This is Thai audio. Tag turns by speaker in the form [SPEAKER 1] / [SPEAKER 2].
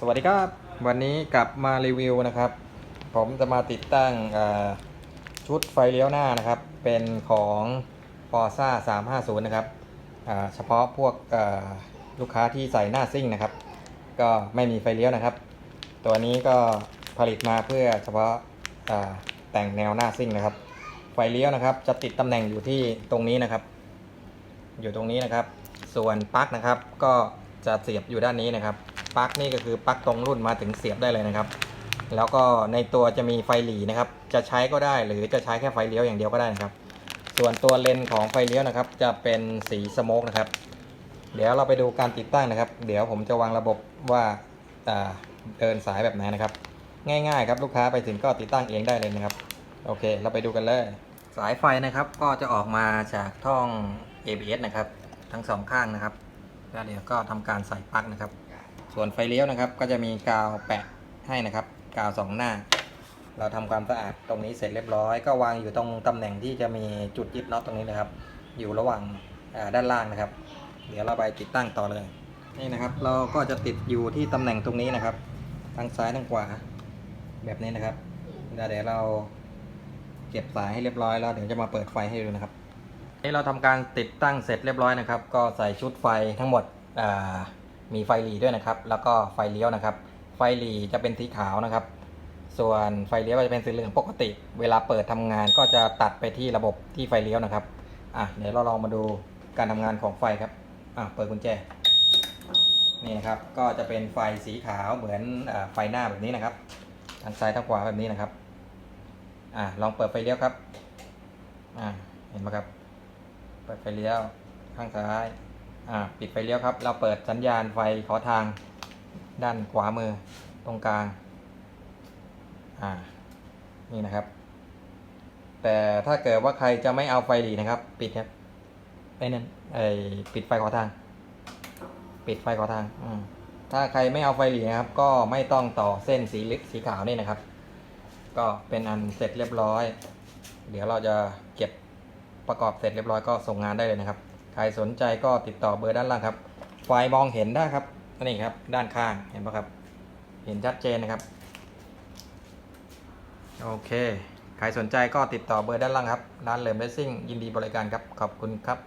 [SPEAKER 1] สวัสดีครับ วันนี้กลับมารีวิวนะครับ ผมจะมาติดตั้งชุดไฟเลี้ยวหน้านะครับ เป็นของ f o r z a 350 นะครับเฉพาะพวกลูกค้าที่ใส่หน้าซิ่งนะครับ ก็ไม่มีไฟเลี้ยวนะครับ ตัวนี้ก็ผลิตมาเพื่อเฉพาะาแต่งแนวหน้าซิ่งนะครับ ไฟเลี้ยวนะครับ จะติดตำแหน่งอยู่ที่ตรงนี้นะครับ อยู่ตรงนี้นะครับ ส่วนปลั๊กนะครับก็จะเสียบอยู่ด้านนี้นะครับ ปลั๊กนี่ก็คือปลั๊กตรงรุ่นมาถึงเสียบได้เลยนะครับ แล้วก็ในตัวจะมีไฟหลีนะครับ จะใช้ก็ได้หรือจะใช้แค่ไฟเลี้ยวอย่างเดียวก็ได้นะครับ ส่วนตัวเลนของไฟเลี้ยวนะครับ จะเป็นสีสโมกนะครับ เดี๋ยวเราไปดูการติดตั้งนะครับ เดี๋ยวผมจะวางระบบว่าอ่าเดินสายแบบไหนนะครับ ง่ายๆครับลูกค้าไปถึงก็ติดตั้งเองได้เลยนะครับ โอเค เราไปดูกันเลยสายไฟนะครับก็จะออกมาจากท่อง ABS นะครับ ทั้งสองข้างนะครับแล้วเดี๋ยวก็ทำการใส่ปลั๊กนะครับ ส่วนไฟเลี้ยวนะครับ ก็จะมีกาวแปะให้นะครับ กาวสองหน้า เราทำความสะอาดตรงนี้เสร็จเรียบร้อย ก็วางอยู่ตรงตำแหน่งที่จะมีจุดยึดน็อตตรงนี้นะครับ อยู่ระหว่างด้านล่างนะครับ เดี๋ยวเราไปติดตั้งต่อเลย นี่นะครับ เราก็จะติดอยู่ที่ตำแหน่งตรงนี้นะครับ ทั้งซ้ายทั้งขวา แบบนี้นะครับ เดี๋ยวเราเก็บสายให้เรียบร้อยแล้วเดี๋ยวจะมาเปิดไฟให้ดูนะครับนี่เราทำการติดตั้งเสร็จเรียบร้อยนะครับ ก็ใส่ชุดไฟทั้งหมดอ่า มีไฟหลีด้วยนะครับ แล้วก็ไฟเลี้ยวนะครับ ไฟหลีจะเป็นสีขาวนะครับ ส่วนไฟเลี้ยวจะเป็นสีเหลืองปกติ เวลาเปิดทำงานก็จะตัดไปที่ระบบที่ไฟเลี้ยวนะครับอะเดี๋ยวเราลองมาดูการทำงานของไฟครับอะเปิดกุญแจนี่นะครับก็จะเป็นไฟสีขาวเหมือนอไฟหน้าแบบนี้นะครับทางซ้ายทางขวาแบบนี้นะครับอะลองเปิดไฟเลี้ยวครับอะเห็นไหมครับ เปิดไฟเลี้ยวข้างซ้าย อ่าปิดไฟเลี้ยวครับ เราเปิดสัญญาณไฟขอทางด้านขวามือตรงกลาง อ่า นี่นะครับ แต่ถ้าเกิดว่าใครจะไม่เอาไฟหลีนะครับ ปิดครับไอ้นั่นไอ้ปิดไฟขอทาง ปิดไฟขอทาง อืมถ้าใครไม่เอาไฟหลีนะครับ ก็ไม่ต้องต่อเส้นสีลิสีขาวนี่นะครับ ก็เป็นอันเสร็จเรียบร้อย เดี๋ยวเราจะเก็บประกอบเสร็จเรียบร้อยก็ส่งงานได้เลยนะครับ ใครสนใจก็ติดต่อเบอร์ด้านล่างครับ ไฟมองเห็นได้ครับนี่ครับ ด้านข้างเห็นปะครับ เห็นชัดเจนนะครับ โอเค ใครสนใจก็ติดต่อเบอร์ด้านล่างครับ ร้านเลิมเลสซิ่งยินดีบริการครับ ขอบคุณครับ